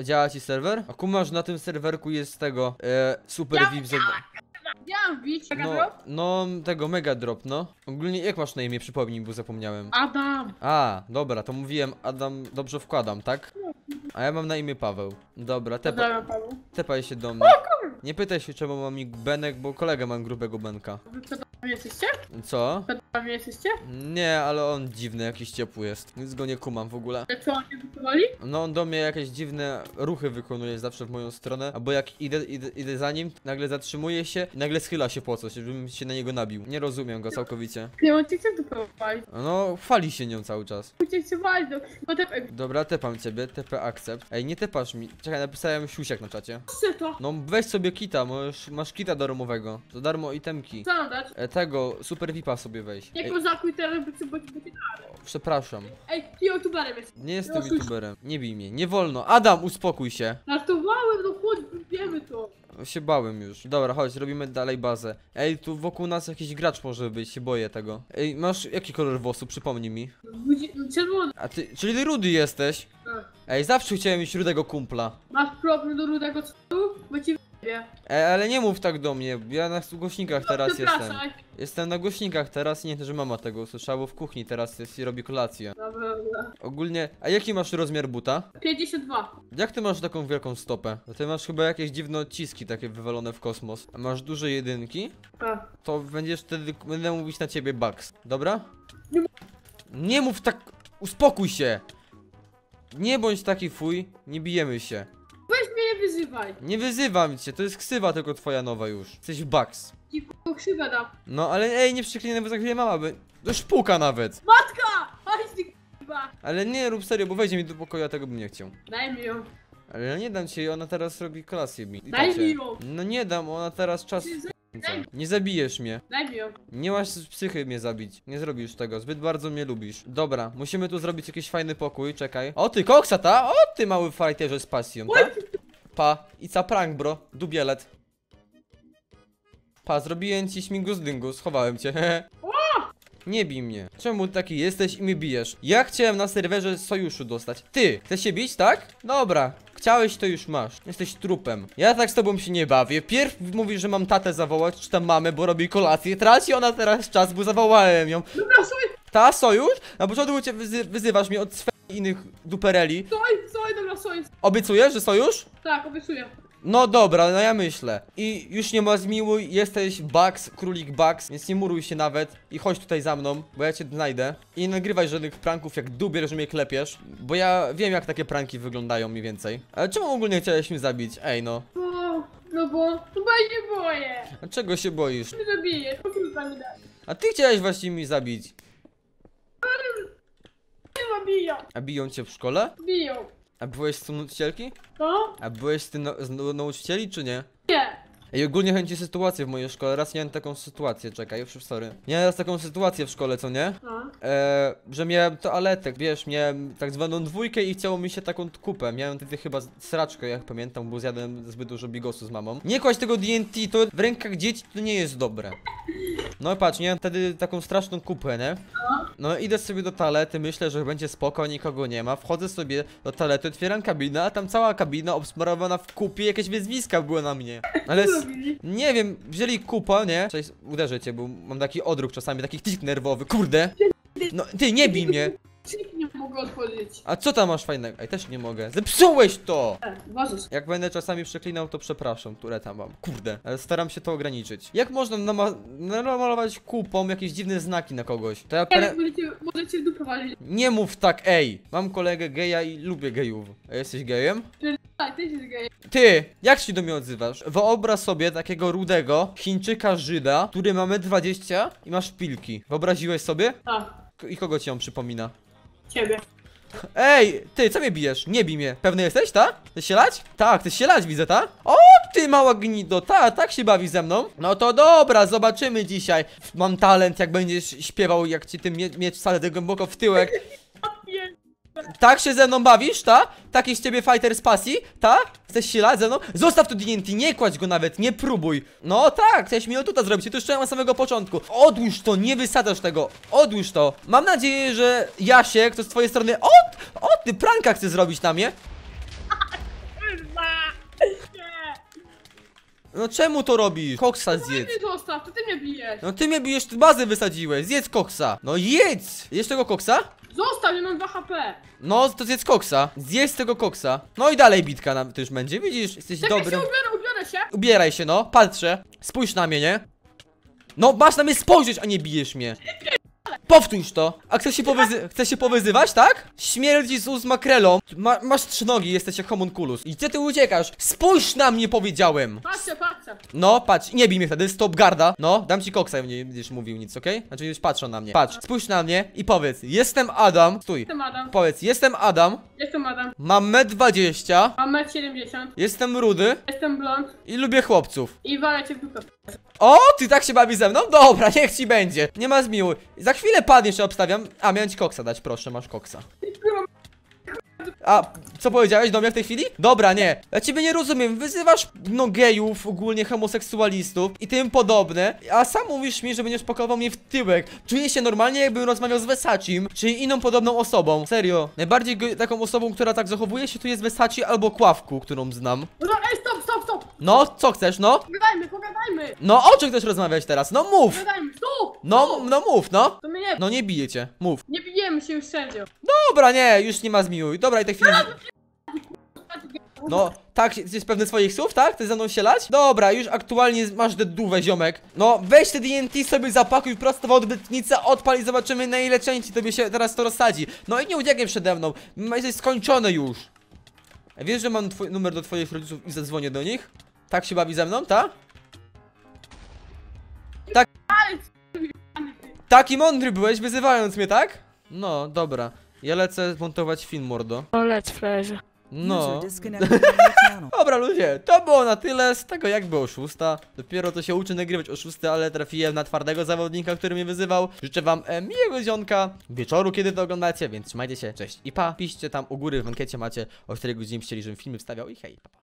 Działa ci serwer? A kumasz na tym serwerku jest tego e, super VIP za... Ja mam bić, No, drop? no tego mega drop, no. Ogólnie jak masz na imię, przypomnij, bo zapomniałem. Adam. A, dobra, to mówiłem Adam, dobrze wkładam, tak? A ja mam na imię Paweł. Dobra, tepa, panu. tepaj się do mnie. Nie pytaj się czemu mam Benek, bo kolega mam grubego Benka. Wy pedałami jesteście? Co? Pedałami jesteście? Nie, ale on dziwny, jakiś ciepły jest. Nic go nie kumam w ogóle. Jak co, oni wypływali? No on do mnie jakieś dziwne ruchy wykonuje zawsze w moją stronę, albo jak idę, idę, idę za nim, nagle zatrzymuje się i nagle schyla się po coś, żebym się na niego nabił. Nie rozumiem go całkowicie. Nie, on cię chce wypływali. No, chwali się nią cały czas. Cię chce walić, no. No te Dobra, tepam ciebie, TP accept. Ej, nie tepasz mi. Czekaj, napisałem siusiak na czacie. Chcę to. No weź sobie kita, możesz, masz kita darmowego. Za darmo itemki. Co mam dać? E, tego, super VIPa sobie weź. Jak Ej, go zakuj teraz, bo cię- przepraszam. Ej, ty youtuberem jest. Nie jestem No, słyszę. youtuberem. Nie bij mnie. Nie wolno. Adam, uspokój się. Żartowałem, no chodź, wiemy to. Się bałem już. Dobra, chodź, robimy dalej bazę. Ej, tu wokół nas jakiś gracz może być, się boję tego. Ej, masz jaki kolor włosów? Przypomnij mi. Budzi- no, Czerwony. A ty, czyli ty rudy jesteś? Tak. Ej, zawsze chciałem mieć rudego kumpla. Masz problem do rudego celu? Bo ci wie. Ej, ale nie mów tak do mnie, ja na głośnikach teraz jestem. Przepraszaj. Jestem na głośnikach teraz i nie to, że mama tego usłyszała, bo w kuchni teraz jest i robi kolację. Dobra, dobra. Ogólnie, a jaki masz rozmiar buta? 52. Jak ty masz taką wielką stopę? To ty masz chyba jakieś dziwne odciski takie wywalone w kosmos. A masz duże jedynki? A. To będziesz wtedy, będę mówić na ciebie Bugs, dobra? Nie mów- Nie mów tak, uspokój się! Nie bądź taki fuj, nie bijemy się. Wyzywaj. Nie wyzywam cię, to jest ksywa tylko twoja nowa już. Jesteś Bugs. Ci k***o krzywę dam. No ale ej, nie przeklinaj, bo za chwilę mama by... To szpuka nawet. Matka! Chodź ty k***a. Ale nie rób serio, bo wejdzie mi do pokoju, a tego bym nie chciał. Daj mi ją. Ale ja nie dam ci ona teraz robi kolację mi. Daj tacie. mi ją. No nie dam, ona teraz czas... Nie zabijesz mnie. Daj mi ją. Nie masz psychy mnie zabić. Nie zrobisz tego, zbyt bardzo mnie lubisz. Dobra, musimy tu zrobić jakiś fajny pokój, czekaj. O ty, koksa ta! O ty mały fighterze z pasją, ta? Pa, it's a prank bro, dubielet. Pa, zrobiłem ci śmigus dyngus, schowałem cię. Nie bij mnie. Czemu taki jesteś i mnie bijesz? Ja chciałem na serwerze sojuszu dostać. Ty, chcesz się bić, tak? Dobra. Chciałeś, to już masz. Jesteś trupem. Ja tak z tobą się nie bawię. Pierw mówisz, że mam tatę zawołać, czy tam mamę, bo robi kolację. Traci ona teraz czas, bo zawołałem ją. Dobra, Ta, sojusz? Na początku cię wyzy wyzywasz mnie od swych innych dupereli. soj, soj, dobra, soj. Obiecujesz, że sojusz? Tak, obiecuję. No dobra, no ja myślę. I już nie ma zmiłuj, jesteś Bugs, królik Bugs, więc nie muruj się nawet i chodź tutaj za mną, bo ja cię znajdę. I nie nagrywaj żadnych pranków jak dubier, że mnie klepiesz, bo ja wiem jak takie pranki wyglądają mniej więcej. Ale czemu ogólnie chciałeś mnie zabić? Ej no. No, no bo, ja się boję. A czego się boisz? Nie zabiję, pokrywa mi daj. A ty chciałeś właśnie mi zabić. Nie zabiją. A biją cię w szkole? Biją. A byłeś z nauczycielki? No? A byłeś z, tym z nau- nauczycieli czy nie? Nie. Ej, ogólnie chęci sytuację w mojej szkole. Raz miałem taką sytuację, czekaj, już sorry. Miałem raz taką sytuację w szkole, co nie? No. Eee, że miałem toaletę, wiesz, miałem tak zwaną dwójkę i chciało mi się taką kupę. Miałem wtedy chyba sraczkę, jak pamiętam, bo zjadłem zbyt dużo bigosu z mamą. Nie kładź tego DNT, to w rękach dzieci to nie jest dobre. No i patrz, miałem wtedy taką straszną kupę, nie? No idę sobie do toalety, myślę, że będzie spoko, nikogo nie ma. Wchodzę sobie do toalety, otwieram kabinę, a tam cała kabina obsmarowana w kupie, jakieś wyzwiska były na mnie. Ale s- nie wiem, wzięli kupę, nie? Cześć, uderzę cię, bo mam taki odruch czasami, taki tik nerwowy, kurde. No, ty, nie bij mnie. Mogę otworzyć. A co tam masz fajnego? Ej, też nie mogę. Zepsułeś to! E. Jak będę czasami przeklinał, to przepraszam, które tam mam. Kurde, ale staram się to ograniczyć. Jak można nama- namalować kupą jakieś dziwne znaki na kogoś? To ja pre... Możecie, możecie w dupę walić. Nie mów tak, ej! Mam kolegę geja i lubię gejów. A jesteś gejem? Tak, ty. Ty! Jak się do mnie odzywasz? Wyobraź sobie takiego rudego Chińczyka Żyda, który ma 1,20 m i ma szpilki. Wyobraziłeś sobie? Tak, K- I kogo ci on przypomina? Ciebie. Ej, ty, co mnie bijesz? Nie bij mnie. Pewny jesteś, ta? Chcesz się lać? Tak, chcesz się lać, widzę, ta? O, ty mała gnido, ta, tak się bawi ze mną? No to dobra, zobaczymy dzisiaj. Mam talent, jak będziesz śpiewał, jak ci tym mie miecz wcale głęboko w tyłek. Tak się ze mną bawisz, ta? Taki z ciebie fighter z pasji, ta? Chcesz silać ze mną? Zostaw tu DNT, nie kładź go nawet, nie próbuj No tak, chcesz mi otuta zrobić, to już czułem od samego początku Odłóż to, nie wysadzasz tego, odłóż to Mam nadzieję, że Jasiek to z twojej strony O, o ty pranka chcesz zrobić na mnie No czemu to robisz? Koksa no zjedz. Ty mnie to ty mnie bijesz. No ty mnie bijesz, ty bazę wysadziłeś. Zjedz koksa. No jedz! Jesz tego koksa? Zostaw, ja mam 2 HP. No, to zjedz koksa. Zjedz tego koksa. No i dalej bitka nam to już będzie, widzisz? Jesteś Czekaj dobry. się, ubiorę, ubiorę się. Ubieraj się, no, patrzę. Spójrz na mnie, nie? No, masz na mnie spojrzeć, a nie bijesz mnie. Powtórz to. A chcesz się, powyzy chcesz się powyzywać, tak? Śmierdzi z makrelą. Ma masz trzy nogi, jesteś jak homunculus. I gdzie ty uciekasz? Spójrz na mnie, powiedziałem. Patrzcie, patrzcie. No, patrz, nie bij mnie wtedy, stop garda. No, dam ci koksa, jak nie będziesz mówił nic, okej? Znaczy już patrzą na mnie. Patrz, spójrz na mnie i powiedz, jestem Adam. Stój. Jestem Adam. Powiedz, jestem Adam, Jestem Adam. mam metr 20, Mam 1,70 m. jestem rudy Jestem blond. i lubię chłopców. I walę cię w dupę. O, ty tak się bawi ze mną? Dobra, niech ci będzie. Nie ma zmiłuj. Za chwilę padniesz, obstawiam. A, miałem ci koksa dać, proszę, masz koksa. A, co powiedziałeś do mnie w tej chwili? Dobra, nie. Ja ciebie nie rozumiem. Wyzywasz no gejów, ogólnie homoseksualistów i tym podobne, a sam mówisz mi, że będziesz pakował mnie w tyłek. Czuję się normalnie, jakbym rozmawiał z Vesacim, czyli inną podobną osobą. Serio. Najbardziej taką osobą, która tak zachowuje się, tu jest Vesaci albo Kławku, którą znam. No, ej, stop. No, co chcesz, no? Pogadajmy, pogadajmy. No, o czym chcesz rozmawiać teraz? No mów! Pogadajmy, stop. No, no mów, no! To mnie nie... No nie bije cię, mów. Nie bijemy się już wszędzie. Dobra, nie, już nie ma zmiłuj. Dobra, i tej chwili... No, tak, jesteś pewny swoich słów, tak? Chcesz ze mną się lać? Dobra, już aktualnie masz dedówę, ziomek. No, weź te DNT sobie zapakuj prosto w odbytnicę, odpal i zobaczymy na ile części tobie się teraz to rozsadzi. No i nie uciekaj przede mną, jesteś skończony już. Wiesz, że mam twój numer do twoich rodziców i zadzwonię do nich? Tak się bawi ze mną, tak? Ale Taki mądry byłeś, wyzywając mnie, tak? No, dobra. Ja lecę montować film, mordo. O. No. Dobra ludzie, to było na tyle z tego jak było szósta Dopiero to się uczy nagrywać o ale trafiłem na twardego zawodnika, który mnie wyzywał Życzę wam e, miłego dzionka, wieczoru kiedy to oglądacie, więc trzymajcie się, cześć i pa Piszcie tam u góry w ankiecie macie, o której godzinie chcieli, żebym filmy wstawiał i hej, pa, pa.